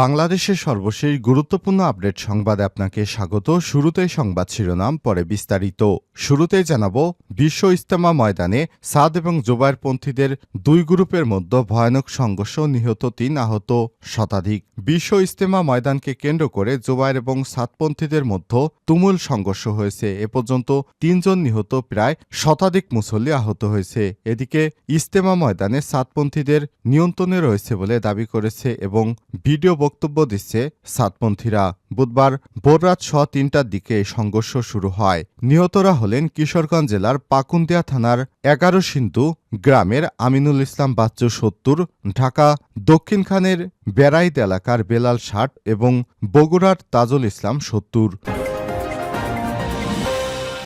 বাংলাদেশের সর্বশেষ গুরুত্বপূর্ণ আপডেট সংবাদে আপনাকে স্বাগত। শুরুতেই সংবাদ শিরোনাম, পরে বিস্তারিত। শুরুতেই জানাব, বিশ্ব ইস্তেমা ময়দানে সাদ এবং জোবায়েরপন্থীদের দুই গ্রুপের মধ্যে ভয়ানক সংঘর্ষ নিহত তিন আহত শতাধিক। বিশ্ব ইস্তেমা ময়দানকে কেন্দ্র করে জোবায়ের এবং সাদপন্থীদের মধ্যে তুমুল সংঘর্ষ হয়েছে। এ পর্যন্ত তিনজন নিহত, প্রায় শতাধিক মুসল্লি আহত হয়েছে। এদিকে ইস্তেমা ময়দানে সাতপন্থীদের নিয়ন্ত্রণে রয়েছে বলে দাবি করেছে এবং ভিডিও বক্তব্য দিচ্ছে সাতপন্থীরা। বুধবার ভোররাত ছ তিনটার দিকে সংঘর্ষ শুরু হয়। নিহতরা হলেন কিশোরগঞ্জ জেলার পাকুন্দিয়া থানার এগারো সিন্ধু গ্রামের আমিনুল ইসলাম বাচ্চু সত্তর, ঢাকা দক্ষিণখানের বেড়াইদ এলাকার বেলাল ষাট এবং বগুড়ার তাজুল ইসলাম সত্তর।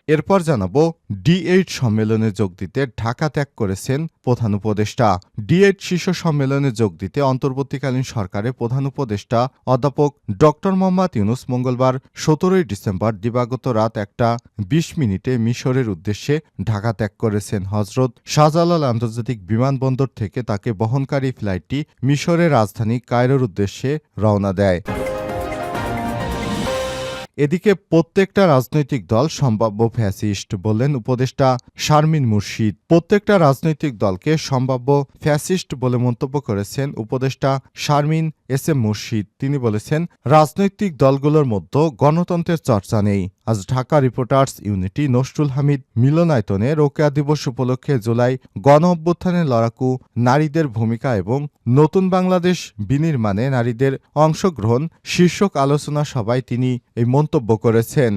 এরপর জানাব ডি এইট সম্মেলনে যোগ দিতে ঢাকা ত্যাগ করেছেন প্রধান উপদেষ্টা। ডি এইট শীর্ষ সম্মেলনে যোগ দিতে অন্তর্বর্তীকালীন সরকারের প্রধান উপদেষ্টা অধ্যাপক ড মোহাম্মদ ইউনুস মঙ্গলবার সতেরোই ডিসেম্বর দিবাগত রাত একটা বিশ মিনিটে মিশরের উদ্দেশ্যে ঢাকা ত্যাগ করেছেন হজরত শাহজালাল আন্তর্জাতিক বিমানবন্দর থেকে তাকে বহনকারী ফ্লাইটটি মিশরের রাজধানী কায়রোর উদ্দেশ্যে রওনা দেয়। এদিকে প্রত্যেকটা রাজনৈতিক দল সম্ভাব্য ফ্যাসিস্ট বললেন উপদেষ্টা শারমিন মুর্শিদ। প্রত্যেকটা রাজনৈতিক দলকে সম্ভাব্য ফ্যাসিস্ট বলে মন্তব্য করেছেন উপদেষ্টা শারমিন এস এম মুর্শিদ। তিনি বলেছেন, রাজনৈতিক দলগুলোর মধ্যে গণতন্ত্রের চর্চা নেই। আজ ঢাকা রিপোর্টার্স ইউনিটি নসরুল হামিদ মিলনায়তনে রোকেয়া দিবস উপলক্ষে জুলাই গণ অভ্যুত্থানে লড়াকু নারীদের ভূমিকা এবং নতুন বাংলাদেশ বিনির্মাণে নারীদের অংশগ্রহণ শীর্ষক আলোচনা সভায় তিনি এই মন্তব্য করেছেন।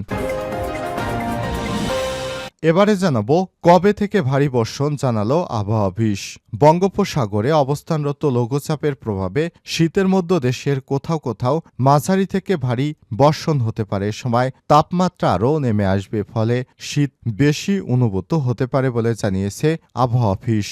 এবারে জানাব, কবে থেকে ভারী বর্ষণ জানালো আবহাওয়া অফিস? বঙ্গোপসাগরে অবস্থানরত লঘুচাপের প্রভাবে শীতের মধ্যে দেশের কোথাও কোথাও মাঝারি থেকে ভারী বর্ষণ হতে পারে। সময় তাপমাত্রা আরও নেমে আসবে, ফলে শীত বেশি অনুভূত হতে পারে বলে জানিয়েছে আবহাওয়া অফিস।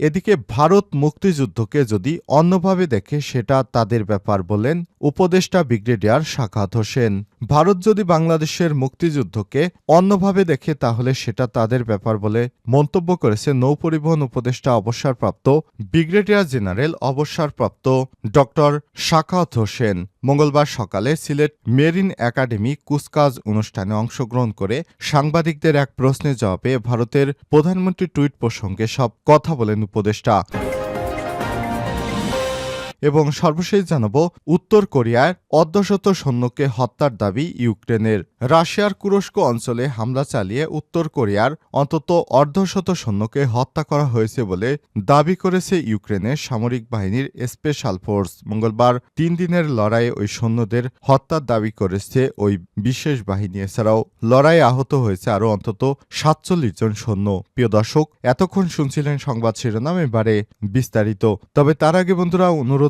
এদিকে ভারত মুক্তিযুদ্ধকে যদি অন্যভাবে দেখে সেটা তাদের ব্যাপার বলেন উপদেষ্টা ব্রিগেডিয়ার সাখাত হোসেন ভারত যদি বাংলাদেশের মুক্তিযুদ্ধকে অন্যভাবে দেখে, তাহলে সেটা তাদের ব্যাপার বলে মন্তব্য করেছে নৌপরিবহন উপদেষ্টা অবসরপ্রাপ্ত ব্রিগেডিয়ার জেনারেল অবসরপ্রাপ্ত ড শাখাত হোসেন। মঙ্গলবার সকালে সিলেট মেরিন একাডেমি কুচকাজ অনুষ্ঠানে অংশগ্রহণ করে সাংবাদিকদের এক প্রশ্নের জবাবে ভারতের প্রধানমন্ত্রী টুইট প্রসঙ্গে সব কথা বলেন উপদেষ্টা। এবং সর্বশেষ জানাব, উত্তর কোরিয়ার অর্ধশত সৈন্যকে হত্যার দাবি ইউক্রেনের। রাশিয়ার কুরস্ক অঞ্চলে হামলা চালিয়ে উত্তর কোরিয়ার অন্তত অর্ধশত সৈন্যকে হত্যা করা হয়েছে বলে দাবি করেছে ইউক্রেনের সামরিক বাহিনীর স্পেশাল ফোর্স। মঙ্গলবার তিন দিনের লড়াইয়ে ওই সৈন্যদের হত্যার দাবি করেছে ওই বিশেষ বাহিনী। এছাড়াও লড়াইয়ে আহত হয়েছে আরও অন্তত সাতচল্লিশ জন সৈন্য। প্রিয় দর্শক, এতক্ষণ শুনছিলেন সংবাদ শিরোনাম, এবারে বিস্তারিত। তবে তার আগে বন্ধুরা, অনুরোধ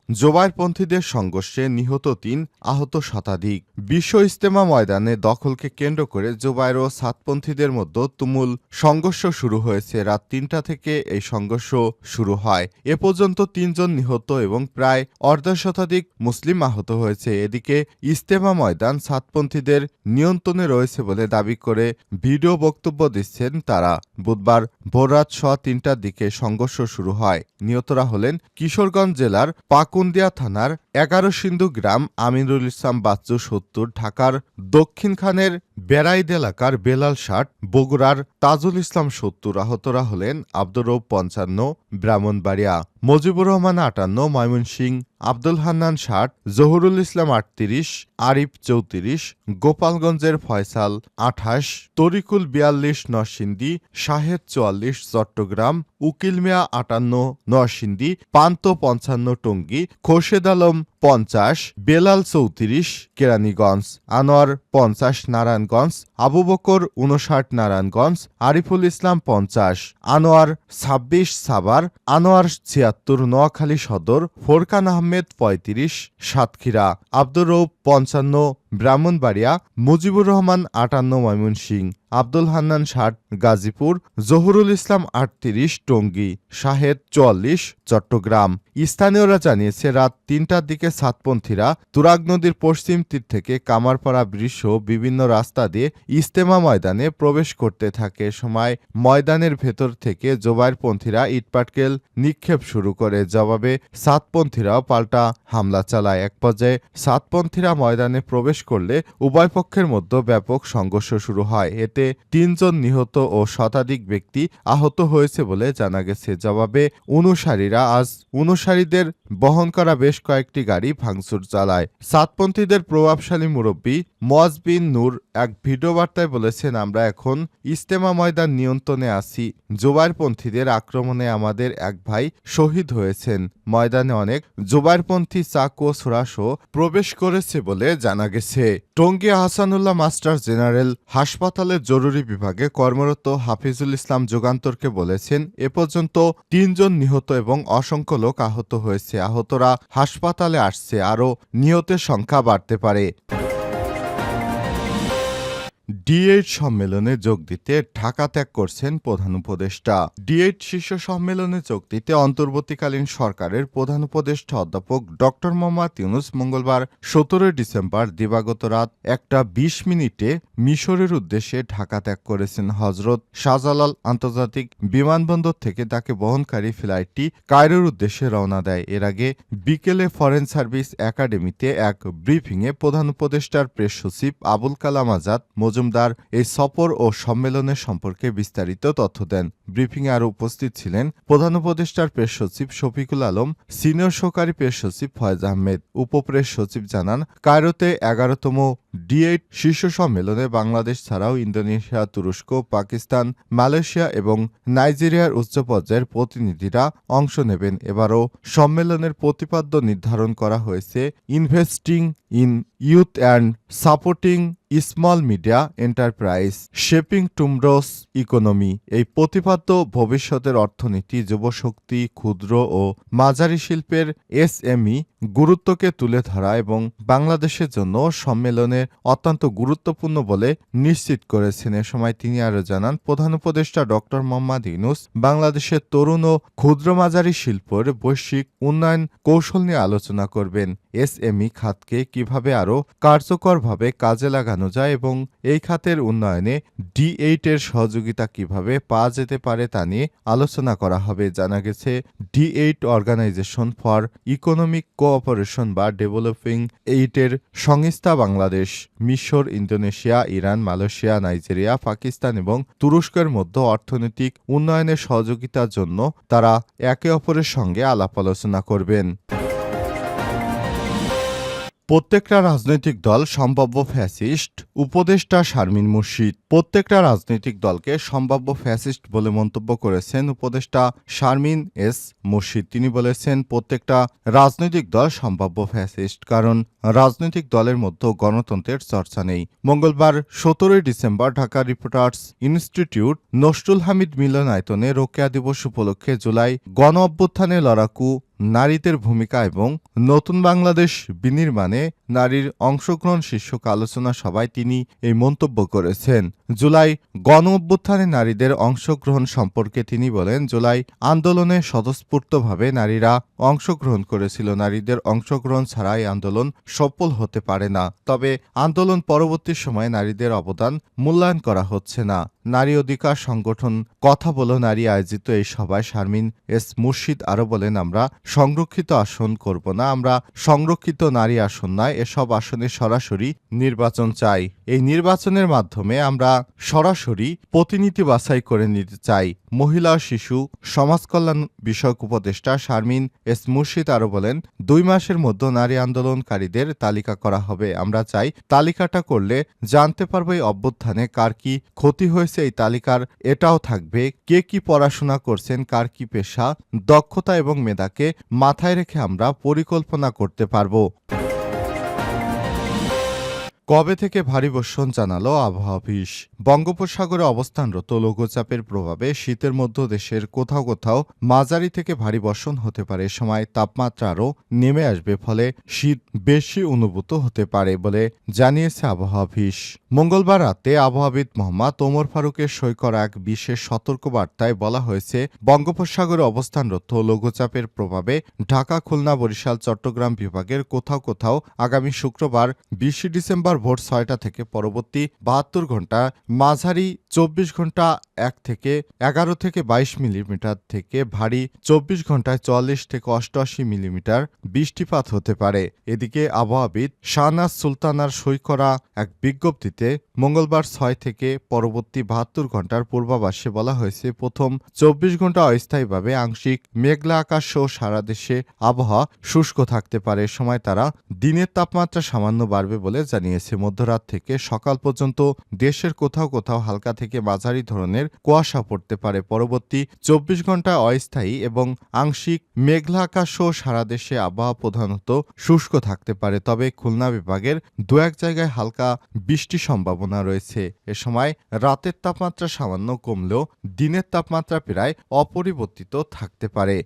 জোবাইরপন্থীদের সংঘর্ষে নিহত তিন আহত শতাধিক। বিশ্ব ইস্তেমা ময়দানে দখলকে কেন্দ্র করে জোবাইর ও সাতপন্থীদের মধ্যে তুমুল সংঘর্ষ শুরু হয়েছে। রাত তিনটা থেকে এই সংঘর্ষ শুরু হয়। এ পর্যন্ত তিনজন নিহত এবং প্রায় শতাধিক মুসলিম আহত হয়েছে। এদিকে ইস্তেমা ময়দান সাতপন্থীদের নিয়ন্ত্রণে রয়েছে বলে দাবি করে ভিডিও বক্তব্য দিচ্ছেন তারা। বুধবার ভোররাত ছ তিনটার দিকে সংঘর্ষ শুরু হয়। নিহতরা হলেন কিশোরগঞ্জ জেলার পাকুন্দিয়া থানার এগারো সিন্ধু গ্রাম আমিনুল ইসলাম বাচ্চু সত্তর ঢাকার দক্ষিণ খানের বেড়াইদ এলাকার বেলাল ষাট, বগুড়ার তাজুল ইসলাম সত্তর আহতরা হলেন আব্দুর রৌফ পঞ্চান্ন, ব্রাহ্মণবাড়িয়া। মজিবুর রহমান আটান্ন, ময়মনসিং, আব্দুল হান্নান ষাট, জহুরুল ইসলাম আটত্রিশ, আরিফ চৌত্রিশ, গোপালগঞ্জের ফয়সাল আঠাশ, তরিকুল বিয়াল্লিশ নরসিংদী, শাহেদ চুয়াল্লিশ চট্টগ্রাম, উকিল মিয়া আটান্ন নরসিংদী, পান্ত পঞ্চান্ন টঙ্গী, খোরশেদ আলম পঞ্চাশ, বেলাল চৌত্রিশ কেরানীগঞ্জ, আনোয়ার পঞ্চাশ নারায়ণগঞ্জ আবু বকর উনষাট নারায়ণগঞ্জ, আরিফুল ইসলাম পঞ্চাশ, আনোয়ার ছাব্বিশ সাবার আনোয়ার ছিয়াত্তর নোয়াখালী সদর, ফোরকান আহমেদ পঁয়ত্রিশ সাতক্ষীরা, আব্দুর রৌফ পঞ্চান্ন ব্রাহ্মণবাড়িয়া, মুজিবুর রহমান আটান্ন ময়মনসিং আব্দুল হান্নান ষাট, গাজীপুর, জহুরুল ইসলাম আটত্রিশ, টঙ্গী, শাহেদ চুয়াল্লিশ, চট্টগ্রাম। স্থানীয়রা জানিয়েছে, রাত তিনটার দিকে সাতপন্থীরা তুরাগ নদীর পশ্চিম তীর থেকে কামারপাড়া ব্রিজ বিভিন্ন রাস্তা দিয়ে ইস্তেমা ময়দানে প্রবেশ করতে থাকে। সময় ময়দানের ভেতর থেকে জোবাইরপন্থীরা ইটপাটকেল নিক্ষেপ শুরু করে। জবাবে সাতপন্থীরাও পাল্টা হামলা চালায়। এক পর্যায়ে সাতপন্থীরা ময়দানে প্রবেশ করলে উভয় পক্ষের মধ্যে ব্যাপক সংঘর্ষ শুরু হয়। এতে তিনজন নিহত ও শতাধিক ব্যক্তি আহত হয়েছে বলে জানা গেছে। জবাবে অনুসারীরা, আজ অনুসারীদের বহন করা বেশ কয়েকটি গাড়ি ভাঙচুর চালায়। সাতপন্থীদের প্রভাবশালী মুরব্বী মজ বিন নূর এক ভিডিও বার্তায় বলেছেন, আমরা এখন ইস্তেমা ময়দান নিয়ন্ত্রণে আছি। জোবাইরপন্থীদের আক্রমণে আমাদের এক ভাই শহীদ হয়েছেন। ময়দানে অনেক জোবাইরপন্থী চাক সোরাসও প্রবেশ করেছে বলে জানা গেছে। টঙ্গী আহসানুল্লাহ মাস্টার জেনারেল হাসপাতালের জরুরি বিভাগে কর্মরত হাফিজুল ইসলাম যুগান্তরকে বলেছেন, এ পর্যন্ত তিনজন নিহত এবং অসংখ্য লোক আহত হয়েছে। আহতরা হাসপাতালে আসছে। আরও নিহতের সংখ্যা বাড়তে পারে। ডি এইট সম্মেলনে যোগ দিতে ঢাকা ত্যাগ করছেন প্রধান উপদেষ্টা। ডি এইট শীর্ষ সম্মেলনে যোগ দিতে অন্তর্বর্তীকালীন সরকারের প্রধান উপদেষ্টা অধ্যাপক ড মোহাম্মদ ইউনুস মঙ্গলবার সতেরোই ডিসেম্বর দিবাগত রাত একটা বিশ মিনিটে মিশরের উদ্দেশ্যে ঢাকা ত্যাগ করেছেন হজরত শাহজালাল আন্তর্জাতিক বিমানবন্দর থেকে তাকে বহনকারী ফ্লাইটটি কায়রোর উদ্দেশ্যে রওনা দেয়। এর আগে বিকেলে ফরেন সার্ভিস একাডেমিতে এক ব্রিফিংয়ে প্রধান উপদেষ্টার প্রেস সচিব আবুল কালাম আজাদ মজুমদার এই সফর ও সম্মেলনের সম্পর্কে বিস্তারিত তথ্য দেন। ব্রিফিং আরও উপস্থিত ছিলেন প্রধান উপদেষ্টার প্রেস সচিব শফিকুল আলম, সিনিয়র সহকারী প্রেস সচিব ফয়েজ আহমেদ। উপপ্রেস সচিব জানান, কায়রোতে এগারোতম ডি এইট শীর্ষ সম্মেলনে বাংলাদেশ ছাড়াও ইন্দোনেশিয়া, তুরস্ক, পাকিস্তান, মালয়েশিয়া এবং নাইজেরিয়ার উচ্চ পর্যায়ের প্রতিনিধিরা অংশ নেবেন। এবারও সম্মেলনের প্রতিপাদ্য নির্ধারণ করা হয়েছে investing in youth and supporting small media enterprise, shaping tomorrow's economy. এই প্রতিপাদ্য ভবিষ্যতের অর্থনীতি, যুবশক্তি, ক্ষুদ্র ও মাঝারি শিল্পের এসএমই গুরুত্বকে তুলে ধরা এবং বাংলাদেশের জন্য সম্মেলনে অত্যন্ত গুরুত্বপূর্ণ বলে নিশ্চিত করেছেন। এ সময় তিনি আরও জানান, প্রধান উপদেষ্টা ড মোহাম্মদ ইউনুস বাংলাদেশের তরুণ ও ক্ষুদ্র মাঝারি শিল্পের বৈশ্বিক উন্নয়ন কৌশল নিয়ে আলোচনা করবেন। এসএমই খাতকে কীভাবে আরও কার্যকরভাবে কাজে লাগানো যায় এবং এই খাতের উন্নয়নে ডি এইটের সহযোগিতা কীভাবে পাওয়া যেতে পারে তা নিয়ে আলোচনা করা হবে। জানা গেছে, D eight organization for economic cooperation বা ডেভেলপিং এইটের সংস্থা বাংলাদেশ। মিশর, Indonesia, Iran, Malaysia, Nigeria, Pakistan এবং তুরস্কের মধ্যে অর্থনৈতিক উন্নয়নের সহযোগিতার জন্য তারা একে অপরের সঙ্গে আলাপ আলোচনা করবেন। প্রত্যেকটা রাজনৈতিক দল সম্ভাব্য ফ্যাসিস্ট উপদেষ্টা শারমিন মুর্শিদ। প্রত্যেকটা রাজনৈতিক দলকে সম্ভাব্য ফ্যাসিস্ট বলে মন্তব্য করেছেন উপদেষ্টা শারমিন এস মুর্শিদ। তিনি বলেছেন, প্রত্যেকটা রাজনৈতিক দল সম্ভাব্য ফ্যাসিস্ট, কারণ রাজনৈতিক দলের মধ্যে গণতন্ত্রের চর্চা নেই। মঙ্গলবার সতেরোই December Dhaka reporters institute Nasrul Hamid মিলনায়তনে রোকেয়া দিবস উপলক্ষে জুলাই গণ অভ্যুত্থানে লড়াকু নারীদের ভূমিকা এবং নতুন বাংলাদেশ বিনির্মাণে নারীর অংশগ্রহণ শীর্ষক আলোচনা সভায় তিনি এই মন্তব্য করেছেন। জুলাই গণ অভ্যুত্থানে নারীদের অংশগ্রহণ সম্পর্কে তিনি বলেন, জুলাই আন্দোলনে স্বতঃস্ফূর্তভাবে নারীরা অংশগ্রহণ করেছিল। নারীদের অংশগ্রহণ ছাড়াই আন্দোলন সফল হতে পারে না। তবে আন্দোলন পরবর্তী সময়ে নারীদের অবদান মূল্যায়ন করা হচ্ছে না। নারী অধিকার সংগঠন কথা বলো নারী আয়োজিত এই সভায় শারমিন এস মুর্শিদ আরও বলেন, আমরা সংরক্ষিত আসন করব না, আমরা সংরক্ষিত নারী আসন নয়, এসব আসনে সরাসরি নির্বাচন চাই। এই নির্বাচনের মাধ্যমে আমরা সরাসরি প্রতিনিধি বাছাই করে নিতে চাই। মহিলা শিশু সমাজ কল্যাণ বিষয়ক উপদেষ্টা শারমিন এস মুর্শিদ আরও বলেন, দুই মাসের মধ্যে নারী আন্দোলনকারীদের তালিকা করা হবে। আমরা চাই তালিকাটা করলে জানতে পারব এই অভ্যুত্থানে কার কি ক্ষতি হয়েছে এই তালিকার এটাও থাকবে কে কি পড়াশোনা করছেন, কার কি পেশা, দক্ষতা এবং মেধাকে মাথায় রেখে আমরা পরিকল্পনা করতে পারব। কবে থেকে ভারী বর্ষণ জানালো আবহাওয়া অফিস? বঙ্গোপসাগরে অবস্থানরত লঘুচাপের প্রভাবে শীতের মধ্যে দেশের কোথাও কোথাও মাঝারি থেকে ভারী বর্ষণ হতে পারে। সময় তাপমাত্রা আরও নেমে আসবে, ফলে শীত বেশি অনুভূত হতে পারে বলে জানিয়েছে আবহাওয়া অফিস। মঙ্গলবার রাতে আবহাওয়াবিদ মোহাম্মদ ওমর ফারুকের সই করা এক বিশেষ সতর্কবার্তায় বলা হয়েছে, বঙ্গোপসাগরে অবস্থানরত লঘুচাপের প্রভাবে ঢাকা, খুলনা, বরিশাল, চট্টগ্রাম বিভাগের কোথাও কোথাও আগামী শুক্রবার বিশে ডিসেম্বর ভোর ছয়টা থেকে পরবর্তী বাহাত্তর ঘণ্টা, মাঝারি চব্বিশ ঘণ্টা এক থেকে এগারো থেকে বাইশ মিলিমিটার থেকে ভারী চব্বিশ ঘন্টায় চুয়াল্লিশ থেকে অষ্টআশি মিলিমিটার বৃষ্টিপাত হতে পারে। এদিকে আবহাওয়াবিদ শাহনাজ সুলতানার সই করা এক বিজ্ঞপ্তিতে মঙ্গলবার ছয় থেকে পরবর্তী বাহাত্তর ঘণ্টার পূর্বাভাসে বলা হয়েছে, প্রথম চব্বিশ ঘণ্টা অস্থায়ীভাবে আংশিক মেঘলা আকাশ সহ সারা দেশে আবহাওয়া শুষ্ক থাকতে পারে। সময় তারা দিনের তাপমাত্রা সামান্য বাড়বে বলে জানিয়েছে। মধ্যরাত থেকে সকাল পর্যন্ত দেশের কোথাও কোথাও হালকা থেকে মাঝারি ধরনের কুয়াশা পড়তে পারে। পরবর্তী চব্বিশ ঘণ্টা অস্থায়ী এবং আংশিক মেঘলা আকাশ সহ সারা দেশে আবহাওয়া প্রধানত শুষ্ক থাকতে পারে। তবে খুলনা বিভাগের দু এক জায়গায় হালকা বৃষ্টি সম্ভাবনা রয়েছে। এ সময় রাতের তাপমাত্রা সামান্য কমলেও দিনের তাপমাত্রা প্রায় অপরিবর্তিত থাকতে পারে।